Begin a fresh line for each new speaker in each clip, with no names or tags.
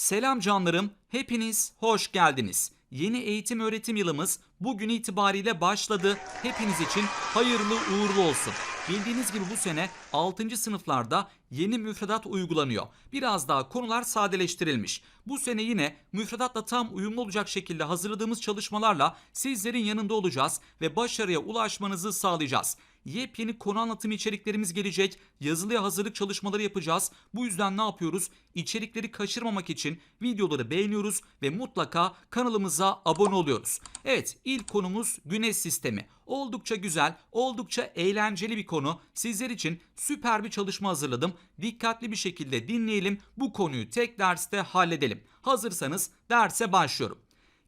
Selam canlarım, hepiniz hoş geldiniz. Yeni eğitim öğretim yılımız bugün itibariyle başladı. Hepiniz için hayırlı uğurlu olsun. Bildiğiniz gibi bu sene 6. sınıflarda yeni müfredat uygulanıyor. Biraz daha konular sadeleştirilmiş. Bu sene yine müfredatla tam uyumlu olacak şekilde hazırladığımız çalışmalarla sizlerin yanında olacağız ve başarıya ulaşmanızı sağlayacağız. Yepyeni konu anlatım içeriklerimiz gelecek. Yazılıya hazırlık çalışmaları yapacağız. Bu yüzden ne yapıyoruz? İçerikleri kaçırmamak için videoları beğeniyoruz ve mutlaka kanalımıza abone oluyoruz. Evet ilk konumuz güneş sistemi. Oldukça güzel, oldukça eğlenceli bir konu. Sizler için süper bir çalışma hazırladım. Dikkatli bir şekilde dinleyelim. Bu konuyu tek derste halledelim. Hazırsanız derse başlıyorum.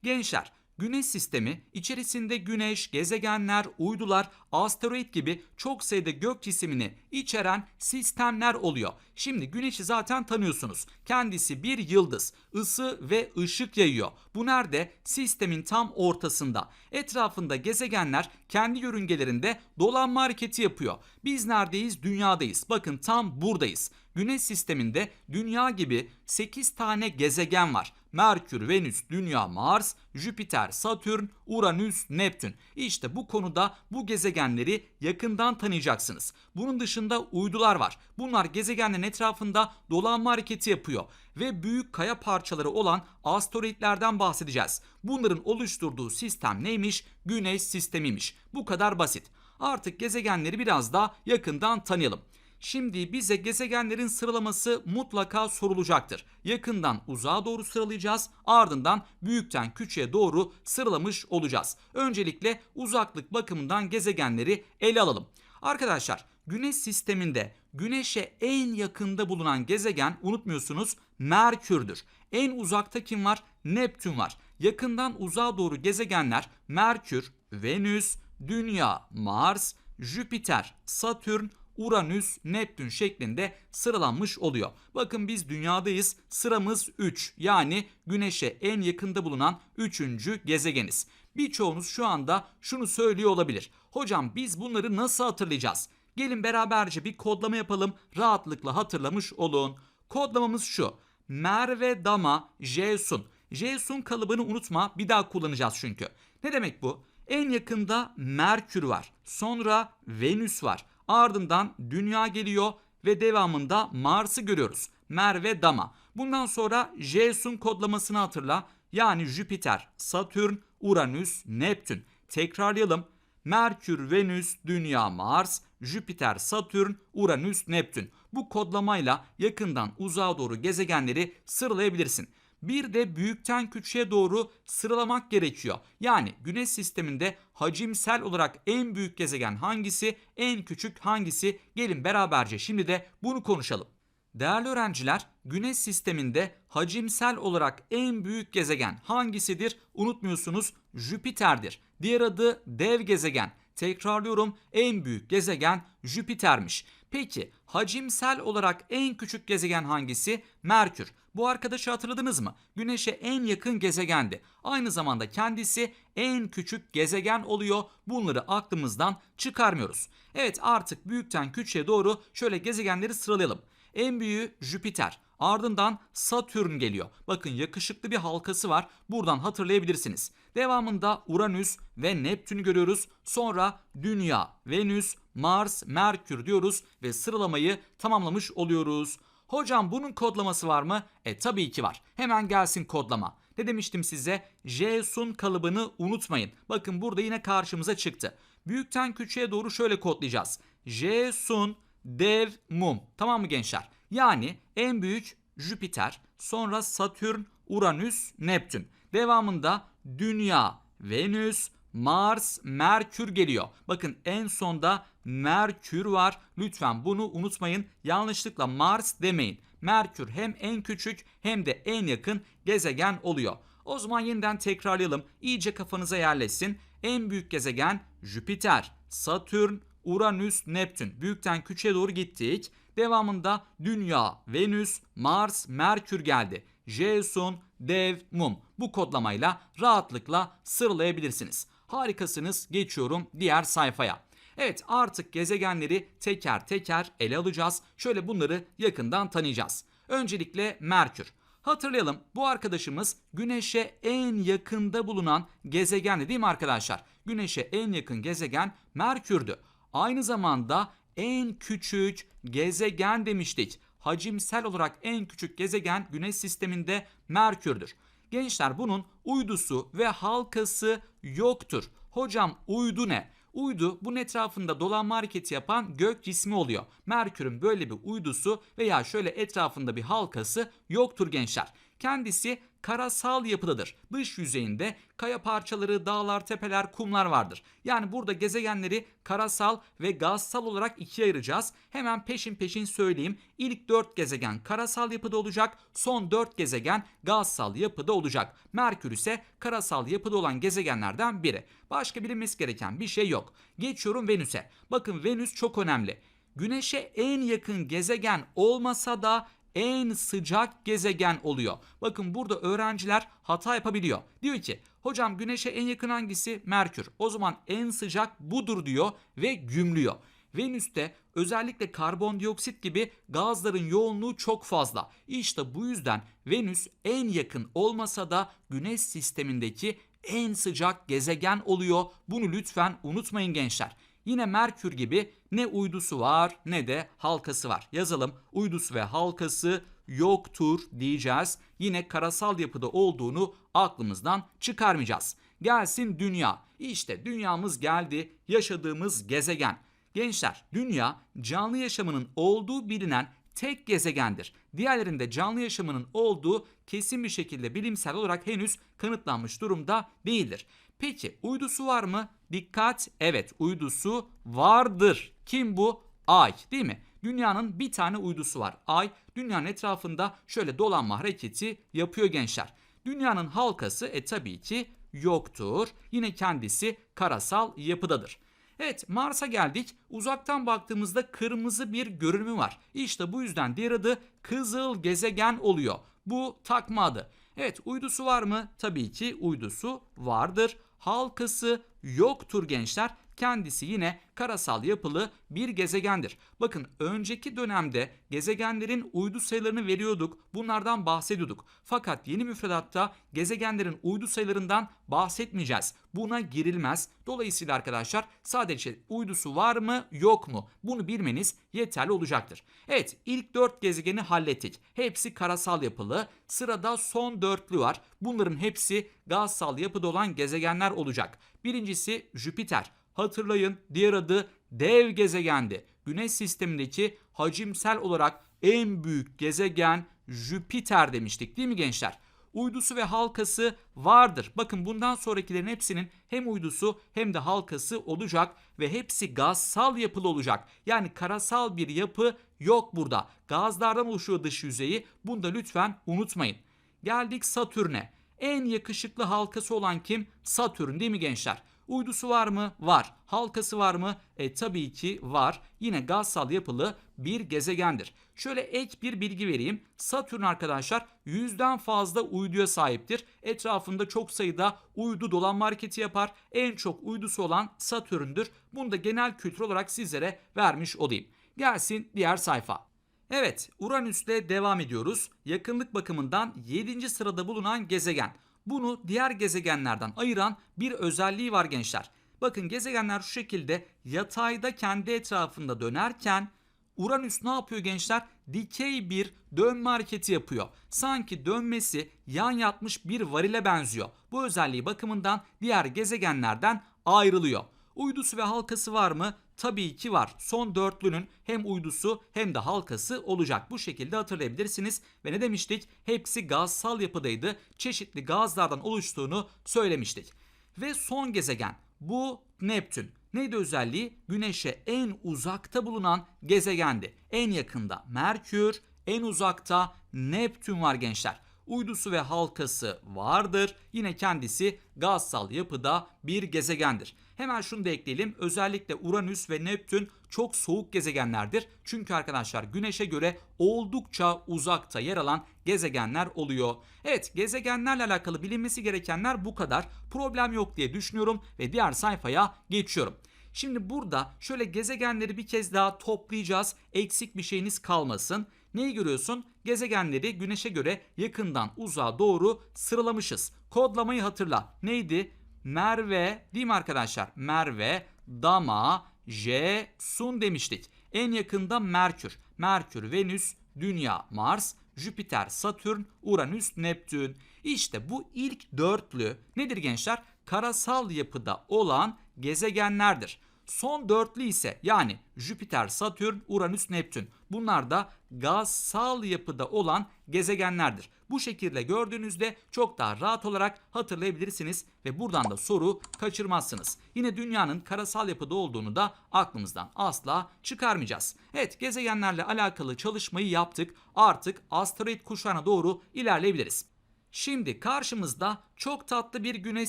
Gençler, Güneş sistemi içerisinde güneş, gezegenler, uydular, asteroid gibi çok sayıda gök cisimini içeren sistemler oluyor. Şimdi güneşi zaten tanıyorsunuz. Kendisi bir yıldız. Isı ve ışık yayıyor. Bu nerede? Sistemin tam ortasında. Etrafında gezegenler kendi yörüngelerinde dolanma hareketi yapıyor. Biz neredeyiz? Dünyadayız. Bakın tam buradayız. Güneş sisteminde dünya gibi 8 tane gezegen var. Merkür, Venüs, Dünya, Mars, Jüpiter, Satürn, Uranüs, Neptün. İşte bu konuda bu gezegenleri yakından tanıyacaksınız. Bunun dışında uydular var. Bunlar gezegenlerin etrafında dolanma hareketi yapıyor ve büyük kaya parçaları olan asteroidlerden bahsedeceğiz. Bunların oluşturduğu sistem neymiş? Güneş sistemiymiş. Bu kadar basit. Artık gezegenleri biraz daha yakından tanıyalım. Şimdi bize gezegenlerin sıralaması mutlaka sorulacaktır. Yakından uzağa doğru sıralayacağız. Ardından büyükten küçüğe doğru sıralamış olacağız. Öncelikle uzaklık bakımından gezegenleri ele alalım. Arkadaşlar Güneş sisteminde Güneş'e en yakında bulunan gezegen unutmuyorsunuz Merkür'dür. En uzakta kim var? Neptün var. Yakından uzağa doğru gezegenler Merkür, Venüs, Dünya, Mars, Jüpiter, Satürn, Uranüs, Neptün şeklinde sıralanmış oluyor. Bakın biz dünyadayız. Sıramız 3. Yani güneşe en yakında bulunan 3. gezegeniz. Birçoğunuz şu anda şunu söylüyor olabilir. Hocam biz bunları nasıl hatırlayacağız? Gelin beraberce bir kodlama yapalım. Rahatlıkla hatırlamış olun. Kodlamamız şu. Merve Dama Jesun. Jesun kalıbını unutma. Bir daha kullanacağız çünkü. Ne demek bu? En yakında Merkür var. Sonra Venüs var. Ardından Dünya geliyor ve devamında Mars'ı görüyoruz. Merve Dama. Bundan sonra Jesun kodlamasını hatırla. Yani Jüpiter, Satürn, Uranüs, Neptün. Tekrarlayalım. Merkür, Venüs, Dünya, Mars, Jüpiter, Satürn, Uranüs, Neptün. Bu kodlamayla yakından uzağa doğru gezegenleri sıralayabilirsin. Bir de büyükten küçüğe doğru sıralamak gerekiyor. Yani Güneş sisteminde hacimsel olarak en büyük gezegen hangisi, en küçük hangisi? Gelin beraberce şimdi de bunu konuşalım. Değerli öğrenciler, Güneş sisteminde hacimsel olarak en büyük gezegen hangisidir? Unutmuyorsunuz Jüpiter'dir. Diğer adı dev gezegen. Tekrarlıyorum en büyük gezegen Jüpiter'miş. Peki hacimsel olarak en küçük gezegen hangisi? Merkür. Bu arkadaşı hatırladınız mı? Güneş'e en yakın gezegendi. Aynı zamanda kendisi en küçük gezegen oluyor. Bunları aklımızdan çıkarmıyoruz. Evet artık büyükten küçüğe doğru şöyle gezegenleri sıralayalım. En büyüğü Jüpiter. Ardından Satürn geliyor. Bakın yakışıklı bir halkası var. Buradan hatırlayabilirsiniz. Devamında Uranüs ve Neptün'ü görüyoruz. Sonra Dünya, Venüs, Mars, Merkür diyoruz ve sıralamayı tamamlamış oluyoruz. Hocam bunun kodlaması var mı? E tabii ki var. Hemen gelsin kodlama. Ne demiştim size? J-Sun kalıbını unutmayın. Bakın burada yine karşımıza çıktı. Büyükten küçüğe doğru şöyle kodlayacağız. J-Sun dev mum. Tamam mı gençler? Yani en büyük Jüpiter, sonra Satürn, Uranüs, Neptün. Devamında Dünya, Venüs, Mars, Merkür geliyor. Bakın en sonda Merkür var. Lütfen bunu unutmayın. Yanlışlıkla Mars demeyin. Merkür hem en küçük hem de en yakın gezegen oluyor. O zaman yeniden tekrarlayalım. İyice kafanıza yerleşsin. En büyük gezegen Jüpiter, Satürn, Uranüs, Neptün. Büyükten küçüğe doğru gittik. Devamında Dünya, Venüs, Mars, Merkür geldi. Jason, Dev, Mum. Bu kodlamayla rahatlıkla sıralayabilirsiniz. Harikasınız. Geçiyorum diğer sayfaya. Evet artık gezegenleri teker teker ele alacağız. Şöyle bunları yakından tanıyacağız. Öncelikle Merkür. Hatırlayalım bu arkadaşımız Güneş'e en yakında bulunan gezegendi değil mi arkadaşlar? Güneş'e en yakın gezegen Merkür'dü. Aynı zamanda en küçük gezegen demiştik. Hacimsel olarak en küçük gezegen Güneş sisteminde Merkür'dür. Gençler bunun uydusu ve halkası yoktur. Hocam uydu ne? Uydu bunun etrafında dolanma hareketi yapan gök cismi oluyor. Merkür'ün böyle bir uydusu veya şöyle etrafında bir halkası yoktur gençler. Kendisi karasal yapıdadır. Dış yüzeyinde kaya parçaları, dağlar, tepeler, kumlar vardır. Yani burada gezegenleri karasal ve gazsal olarak ikiye ayıracağız. Hemen peşin peşin söyleyeyim. İlk 4 gezegen karasal yapıda olacak. Son 4 gezegen gazsal yapıda olacak. Merkür ise karasal yapıda olan gezegenlerden biri. Başka bilinmesi gereken bir şey yok. Geçiyorum Venüs'e. Bakın Venüs çok önemli. Güneş'e en yakın gezegen olmasa da en sıcak gezegen oluyor. Bakın burada öğrenciler hata yapabiliyor. Diyor ki hocam güneşe en yakın hangisi? Merkür. O zaman en sıcak budur diyor ve gümlüyor. Venüs'te özellikle karbondioksit gibi gazların yoğunluğu çok fazla. İşte bu yüzden Venüs en yakın olmasa da güneş sistemindeki en sıcak gezegen oluyor. Bunu lütfen unutmayın gençler. Yine Merkür gibi ne uydusu var ne de halkası var. Yazalım uydusu ve halkası yoktur diyeceğiz. Yine karasal yapıda olduğunu aklımızdan çıkarmayacağız. Gelsin dünya. İşte dünyamız geldi. Yaşadığımız gezegen. Gençler dünya canlı yaşamının olduğu bilinen tek gezegendir. Diğerlerinde canlı yaşamının olduğu kesin bir şekilde bilimsel olarak henüz kanıtlanmış durumda değildir. Peki uydusu var mı? Dikkat evet uydusu vardır. Kim bu? Ay değil mi? Dünyanın bir tane uydusu var. Ay dünyanın etrafında şöyle dolanma hareketi yapıyor gençler. Dünyanın halkası e tabii ki yoktur. Yine kendisi karasal yapıdadır. Evet Mars'a geldik. Uzaktan baktığımızda kırmızı bir görünümü var. İşte bu yüzden diğer adı kızıl gezegen oluyor. Bu takma adı. Evet uydusu var mı? Tabii ki uydusu vardır. Halkası yoktur gençler. Kendisi yine karasal yapılı bir gezegendir. Bakın önceki dönemde gezegenlerin uydu sayılarını veriyorduk. Bunlardan bahsediyorduk. Fakat yeni müfredatta gezegenlerin uydu sayılarından bahsetmeyeceğiz. Buna girilmez. Dolayısıyla arkadaşlar sadece uydusu var mı yok mu? Bunu bilmeniz yeterli olacaktır. Evet ilk 4 gezegeni hallettik. Hepsi karasal yapılı. Sırada son dörtlü var. Bunların hepsi gazsal yapıda olan gezegenler olacak. Birincisi Jüpiter. Hatırlayın diğer adı dev gezegendi. Güneş sistemindeki hacimsel olarak en büyük gezegen Jüpiter demiştik değil mi gençler? Uydusu ve halkası vardır. Bakın bundan sonrakilerin hepsinin hem uydusu hem de halkası olacak ve hepsi gazsal yapılı olacak. Yani karasal bir yapı yok burada. Gazlardan oluşuyor dış yüzeyi. Bunu da lütfen unutmayın. Geldik Satürn'e. En yakışıklı halkası olan kim? Satürn değil mi gençler? Uydusu var mı? Var. Halkası var mı? E tabii ki var. Yine gazsal yapılı bir gezegendir. Şöyle ek bir bilgi vereyim. Satürn arkadaşlar yüzden fazla uyduya sahiptir. Etrafında çok sayıda uydu dolanma hareketi yapar. En çok uydusu olan Satürn'dür. Bunu da genel kültür olarak sizlere vermiş olayım. Gelsin diğer sayfa. Evet, Uranüs'le devam ediyoruz. Yakınlık bakımından 7. sırada bulunan gezegen. Bunu diğer gezegenlerden ayıran bir özelliği var gençler. Bakın gezegenler şu şekilde yatayda kendi etrafında dönerken Uranüs ne yapıyor gençler? Dikey bir dönme hareketi yapıyor. Sanki dönmesi yan yatmış bir varile benziyor. Bu özelliği bakımından diğer gezegenlerden ayrılıyor. Uydusu ve halkası var mı? Tabii ki var. Son dörtlünün hem uydusu hem de halkası olacak. Bu şekilde hatırlayabilirsiniz. Ve ne demiştik? Hepsi gazsal yapıdaydı. Çeşitli gazlardan oluştuğunu söylemiştik. Ve son gezegen bu Neptün. Neydi özelliği? Güneşe en uzakta bulunan gezegendi. En yakında Merkür, en uzakta Neptün var gençler uydusu ve halkası vardır. Yine kendisi gazsal yapıda bir gezegendir. Hemen şunu da ekleyelim. Özellikle Uranüs ve Neptün çok soğuk gezegenlerdir. Çünkü arkadaşlar Güneş'e göre oldukça uzakta yer alan gezegenler oluyor. Evet gezegenlerle alakalı bilinmesi gerekenler bu kadar. Problem yok diye düşünüyorum ve diğer sayfaya geçiyorum. Şimdi burada şöyle gezegenleri bir kez daha toplayacağız. Eksik bir şeyiniz kalmasın. Neyi görüyorsun? Gezegenleri güneşe göre yakından uzağa doğru sıralamışız. Kodlamayı hatırla. Neydi? Merve değil mi arkadaşlar? Merve, Dama, J, Sun demiştik. En yakında Merkür. Merkür, Venüs, Dünya, Mars, Jüpiter, Satürn, Uranüs, Neptün. İşte bu ilk dörtlü nedir gençler? Karasal yapıda olan gezegenlerdir. Son dörtlü ise yani Jüpiter, Satürn, Uranüs, Neptün. Bunlar da gazsal yapıda olan gezegenlerdir. Bu şekilde gördüğünüzde çok daha rahat olarak hatırlayabilirsiniz ve buradan da soru kaçırmazsınız. Yine dünyanın karasal yapıda olduğunu da aklımızdan asla çıkarmayacağız. Evet gezegenlerle alakalı çalışmayı yaptık. Artık asteroid kuşağına doğru ilerleyebiliriz. Şimdi karşımızda çok tatlı bir güneş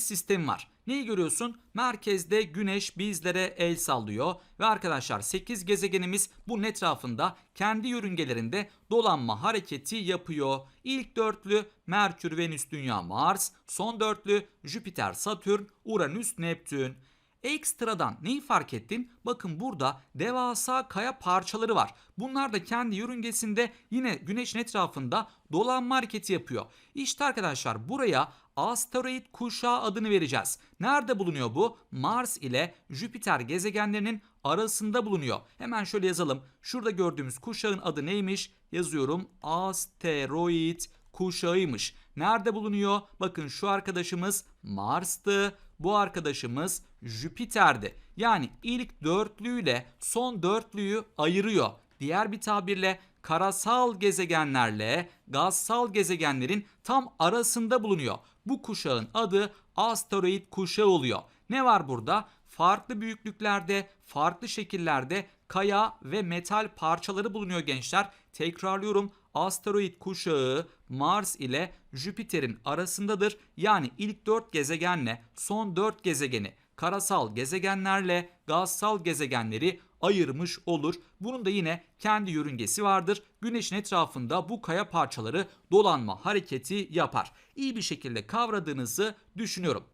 sistemi var. Neyi görüyorsun? Merkezde güneş bizlere el sallıyor ve arkadaşlar 8 gezegenimiz bunun etrafında kendi yörüngelerinde dolanma hareketi yapıyor. İlk dörtlü Merkür, Venüs, Dünya, Mars, son dörtlü Jüpiter, Satürn, Uranüs, Neptün. Ekstradan neyi fark ettin? Bakın burada devasa kaya parçaları var. Bunlar da kendi yörüngesinde yine güneşin etrafında dolanma hareketi yapıyor. İşte arkadaşlar buraya asteroid kuşağı adını vereceğiz. Nerede bulunuyor bu? Mars ile Jüpiter gezegenlerinin arasında bulunuyor. Hemen şöyle yazalım. Şurada gördüğümüz kuşağın adı neymiş? Yazıyorum. Asteroid kuşağıymış. Nerede bulunuyor? Bakın şu arkadaşımız Mars'tı. Bu arkadaşımız Jüpiter'di. Yani ilk dörtlüyle son dörtlüyü ayırıyor. Diğer bir tabirle karasal gezegenlerle gazsal gezegenlerin tam arasında bulunuyor. Bu kuşağın adı asteroid kuşağı oluyor. Ne var burada? Farklı büyüklüklerde, farklı şekillerde kaya ve metal parçaları bulunuyor gençler. Tekrarlıyorum. Asteroid kuşağı Mars ile Jüpiter'in arasındadır. Yani ilk 4 gezegenle son 4 gezegeni karasal gezegenlerle gazsal gezegenleri ayırmış olur. Bunun da yine kendi yörüngesi vardır. Güneşin etrafında bu kaya parçaları dolanma hareketi yapar. İyi bir şekilde kavradığınızı düşünüyorum.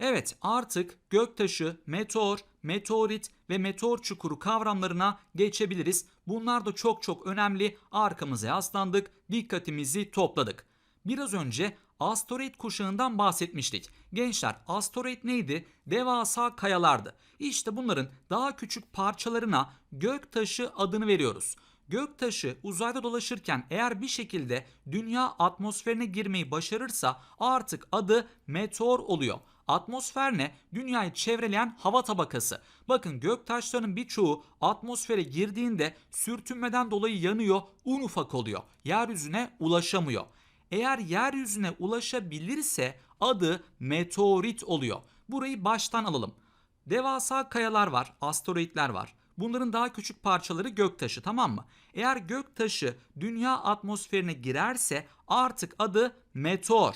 Evet artık göktaşı, meteor, meteorit ve meteor çukuru kavramlarına geçebiliriz. Bunlar da çok çok önemli. Arkamıza yaslandık, dikkatimizi topladık. Biraz önce asteroid kuşağından bahsetmiştik. Gençler asteroid neydi? Devasa kayalardı. İşte bunların daha küçük parçalarına göktaşı adını veriyoruz. Göktaşı uzayda dolaşırken eğer bir şekilde dünya atmosferine girmeyi başarırsa artık adı meteor oluyor. Atmosfer ne? Dünyayı çevreleyen hava tabakası. Bakın göktaşlarının birçoğu atmosfere girdiğinde sürtünmeden dolayı yanıyor, un ufak oluyor. Yeryüzüne ulaşamıyor. Eğer yeryüzüne ulaşabilirse adı meteorit oluyor. Burayı baştan alalım. Devasa kayalar var, asteroitler var. Bunların daha küçük parçaları göktaşı tamam mı? Eğer göktaşı dünya atmosferine girerse artık adı meteor.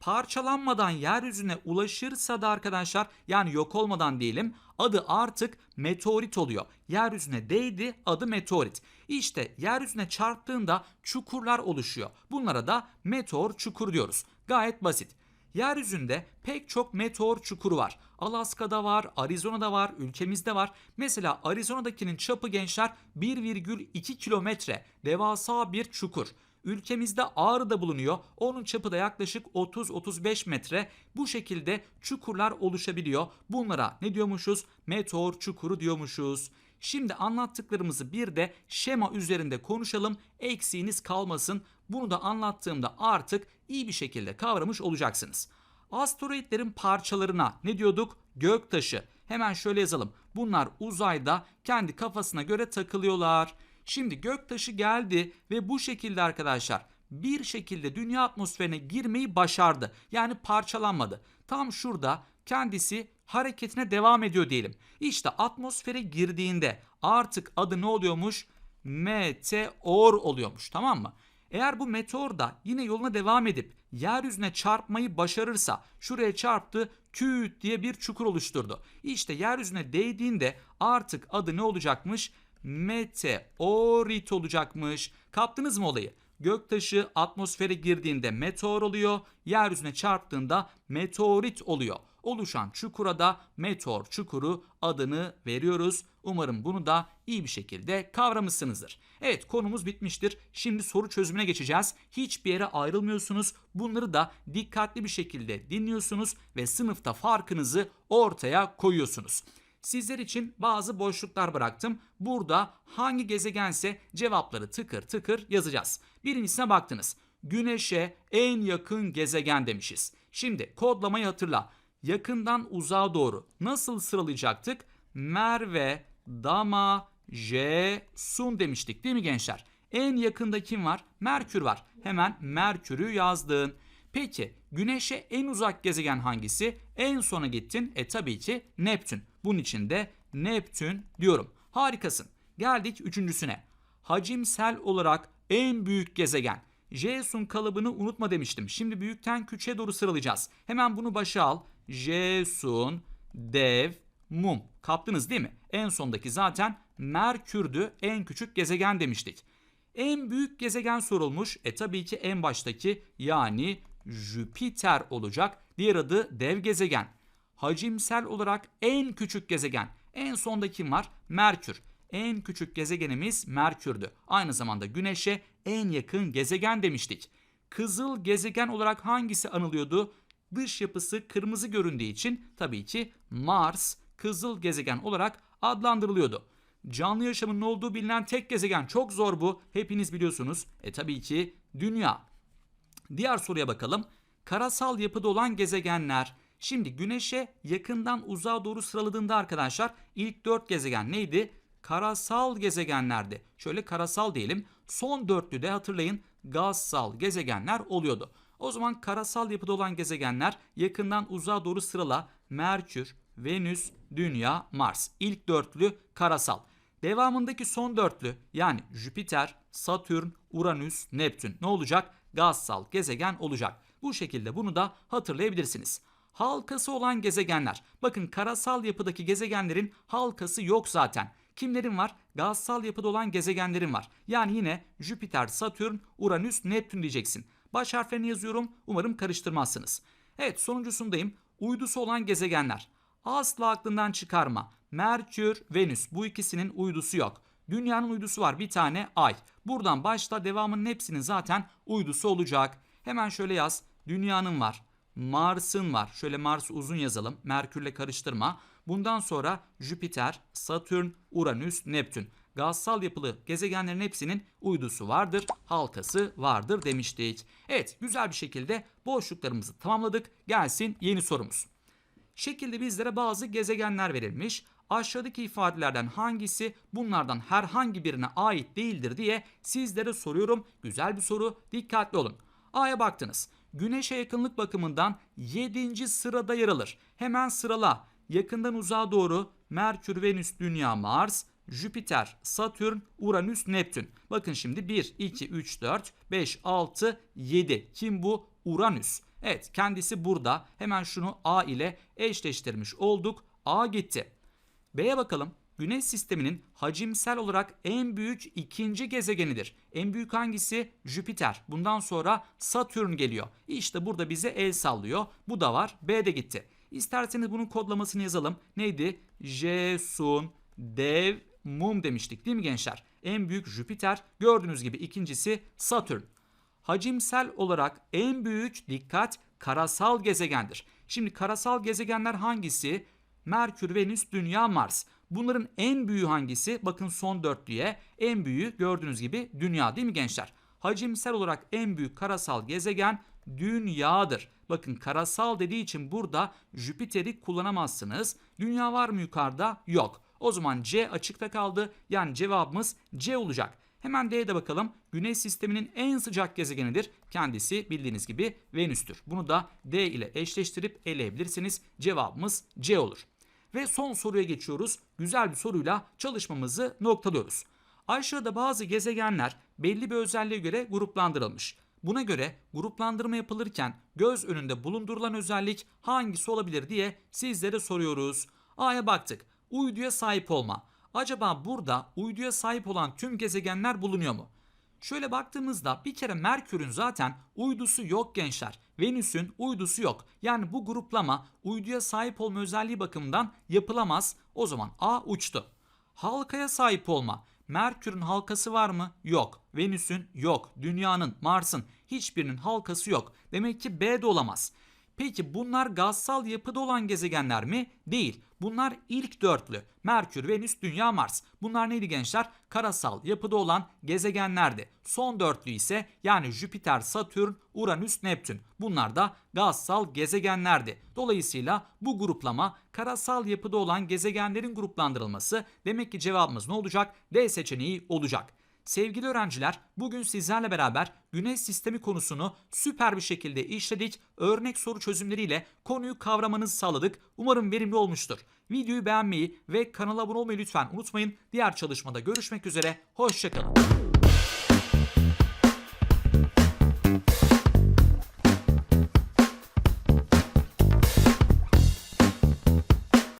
Parçalanmadan yeryüzüne ulaşırsa da arkadaşlar yani yok olmadan diyelim adı artık meteorit oluyor. Yeryüzüne değdi adı meteorit. İşte yeryüzüne çarptığında çukurlar oluşuyor. Bunlara da meteor çukur diyoruz. Gayet basit. Yeryüzünde pek çok meteor çukuru var. Alaska'da var, Arizona'da var, ülkemizde var. Mesela Arizona'dakinin çapı gençler 1,2 kilometre. Devasa bir çukur. Ülkemizde Ağrı'da bulunuyor. Onun çapı da yaklaşık 30-35 metre. Bu şekilde çukurlar oluşabiliyor. Bunlara ne diyormuşuz? Meteor çukuru diyormuşuz. Şimdi anlattıklarımızı bir de şema üzerinde konuşalım. Eksiğiniz kalmasın. Bunu da anlattığımda artık iyi bir şekilde kavramış olacaksınız. Asteroidlerin parçalarına ne diyorduk? Göktaşı. Hemen şöyle yazalım. Bunlar uzayda kendi kafasına göre takılıyorlar. Şimdi göktaşı geldi ve bu şekilde arkadaşlar bir şekilde dünya atmosferine girmeyi başardı. Yani parçalanmadı. Tam şurada kendisi hareketine devam ediyor diyelim. İşte atmosfere girdiğinde artık adı ne oluyormuş? Meteor oluyormuş tamam mı? Eğer bu meteor da yine yoluna devam edip yeryüzüne çarpmayı başarırsa şuraya çarptı küt diye bir çukur oluşturdu. İşte yeryüzüne değdiğinde artık adı ne olacakmış? Meteorit olacakmış. Kaptınız mı olayı? Göktaşı atmosfere girdiğinde meteor oluyor, yeryüzüne çarptığında meteorit oluyor. Oluşan çukura da meteor çukuru adını veriyoruz. Umarım bunu da iyi bir şekilde kavramışsınızdır. Evet konumuz bitmiştir. Şimdi soru çözümüne geçeceğiz. Hiçbir yere ayrılmıyorsunuz. Bunları da dikkatli bir şekilde dinliyorsunuz ve sınıfta farkınızı ortaya koyuyorsunuz. Sizler için bazı boşluklar bıraktım. Burada hangi gezegense cevapları tıkır tıkır yazacağız. Birincisine baktınız. Güneşe en yakın gezegen demişiz. Şimdi kodlamayı hatırla. Yakından uzağa doğru nasıl sıralayacaktık? Merve, Dama, J, Sun demiştik değil mi gençler? En yakında kim var? Merkür var. Hemen Merkür'ü yazdın. Peki Güneş'e en uzak gezegen hangisi? En sona gittin. E tabii ki Neptün. Bunun için de Neptün diyorum. Harikasın. Geldik üçüncüsüne. Hacimsel olarak en büyük gezegen. J-Sun kalıbını unutma demiştim. Şimdi büyükten küçüğe doğru sıralayacağız. Hemen bunu başa al. J-Sun, Dev, Mum. Kaptınız değil mi? En sondaki zaten Merkür'dü. En küçük gezegen demiştik. En büyük gezegen sorulmuş. E tabii ki en baştaki yani Jüpiter olacak. Diğer adı dev gezegen. Hacimsel olarak en küçük gezegen. En sonda kim var? Merkür. En küçük gezegenimiz Merkür'dü. Aynı zamanda Güneş'e en yakın gezegen demiştik. Kızıl gezegen olarak hangisi anılıyordu? Dış yapısı kırmızı göründüğü için tabii ki Mars kızıl gezegen olarak adlandırılıyordu. Canlı yaşamın olduğu bilinen tek gezegen çok zor bu. Hepiniz biliyorsunuz. E tabii ki Dünya. Diğer soruya bakalım. Karasal yapıda olan gezegenler. Şimdi Güneş'e yakından uzağa doğru sıraladığında arkadaşlar ilk 4 gezegen neydi? Karasal gezegenlerdi. Şöyle karasal diyelim. Son dörtlüde hatırlayın gazsal gezegenler oluyordu. O zaman karasal yapıda olan gezegenler yakından uzağa doğru sırala. Merkür, Venüs, Dünya, Mars. İlk dörtlü karasal. Devamındaki son dörtlü yani Jüpiter, Satürn, Uranüs, Neptün ne olacak? Gazsal gezegen olacak. Bu şekilde bunu da hatırlayabilirsiniz. Halkası olan gezegenler. Bakın karasal yapıdaki gezegenlerin halkası yok zaten. Kimlerin var? Gazsal yapıda olan gezegenlerin var. Yani yine Jüpiter, Satürn, Uranüs, Neptün diyeceksin. Baş harflerini yazıyorum. Umarım karıştırmazsınız. Evet sonuncusundayım. Uydusu olan gezegenler. Asla aklından çıkarma. Merkür, Venüs bu ikisinin uydusu yok. Dünyanın uydusu var bir tane ay. Buradan başta devamının hepsinin zaten uydusu olacak. Hemen şöyle yaz. Dünyanın var. Mars'ın var. Şöyle Mars uzun yazalım. Merkürle karıştırma. Bundan sonra Jüpiter, Satürn, Uranüs, Neptün. Gazsal yapılı gezegenlerin hepsinin uydusu vardır, halkası vardır demiştik. Evet, güzel bir şekilde boşluklarımızı tamamladık. Gelsin yeni sorumuz. Şekilde bizlere bazı gezegenler verilmiş. Aşağıdaki ifadelerden hangisi bunlardan herhangi birine ait değildir diye sizlere soruyorum. Güzel bir soru. Dikkatli olun. A'ya baktınız. Güneşe yakınlık bakımından 7. sırada yer alır. Hemen sırala. Yakından uzağa doğru Merkür, Venüs, Dünya, Mars, Jüpiter, Satürn, Uranüs, Neptün. Bakın şimdi 1, 2, 3, 4, 5, 6, 7. Kim bu? Uranüs. Evet kendisi burada. Hemen şunu A ile eşleştirmiş olduk. A gitti. B'ye bakalım. Güneş sisteminin hacimsel olarak en büyük ikinci gezegenidir. En büyük hangisi? Jüpiter. Bundan sonra Satürn geliyor. İşte burada bize el sallıyor. Bu da var. B de gitti. İsterseniz bunun kodlamasını yazalım. Neydi? J, Sun, Dev, Mum demiştik değil mi gençler? En büyük Jüpiter. Gördüğünüz gibi ikincisi Satürn. Hacimsel olarak en büyük dikkat karasal gezegendir. Şimdi karasal gezegenler hangisi? Merkür, Venüs, Dünya, Mars. Bunların en büyüğü hangisi? Bakın son dörtlüye en büyüğü gördüğünüz gibi Dünya değil mi gençler? Hacimsel olarak en büyük karasal gezegen Dünya'dır. Bakın karasal dediği için burada Jüpiter'i kullanamazsınız. Dünya var mı yukarıda? Yok. O zaman C açıkta kaldı. Yani cevabımız C olacak. Hemen D'ye de bakalım. Güneş sisteminin en sıcak gezegenidir. Kendisi bildiğiniz gibi Venüs'tür. Bunu da D ile eşleştirip eleyebilirsiniz. Cevabımız C olur. Ve son soruya geçiyoruz. Güzel bir soruyla çalışmamızı noktalıyoruz. Aşağıda bazı gezegenler belli bir özelliğe göre gruplandırılmış. Buna göre gruplandırma yapılırken göz önünde bulundurulan özellik hangisi olabilir diye sizlere soruyoruz. A'ya baktık. Uyduya sahip olma. Acaba burada uyduya sahip olan tüm gezegenler bulunuyor mu? Şöyle baktığımızda bir kere Merkür'ün zaten uydusu yok gençler. Venüs'ün uydusu yok. Yani bu gruplama uyduya sahip olma özelliği bakımından yapılamaz. O zaman A uçtu. Halkaya sahip olma. Merkür'ün halkası var mı? Yok. Venüs'ün yok. Dünyanın, Mars'ın hiçbirinin halkası yok. Demek ki B de olamaz. Peki bunlar gazsal yapıda olan gezegenler mi? Değil. Bunlar ilk dörtlü. Merkür, Venüs, Dünya, Mars. Bunlar neydi gençler? Karasal yapıda olan gezegenlerdi. Son dörtlü ise yani Jüpiter, Satürn, Uranüs, Neptün. Bunlar da gazsal gezegenlerdi. Dolayısıyla bu gruplama karasal yapıda olan gezegenlerin gruplandırılması demek ki cevabımız ne olacak? D seçeneği olacak. Sevgili öğrenciler, bugün sizlerle beraber Güneş sistemi konusunu süper bir şekilde işledik. Örnek soru çözümleriyle konuyu kavramanızı sağladık. Umarım verimli olmuştur. Videoyu beğenmeyi ve kanala abone olmayı lütfen unutmayın. Diğer çalışmada görüşmek üzere. Hoşçakalın.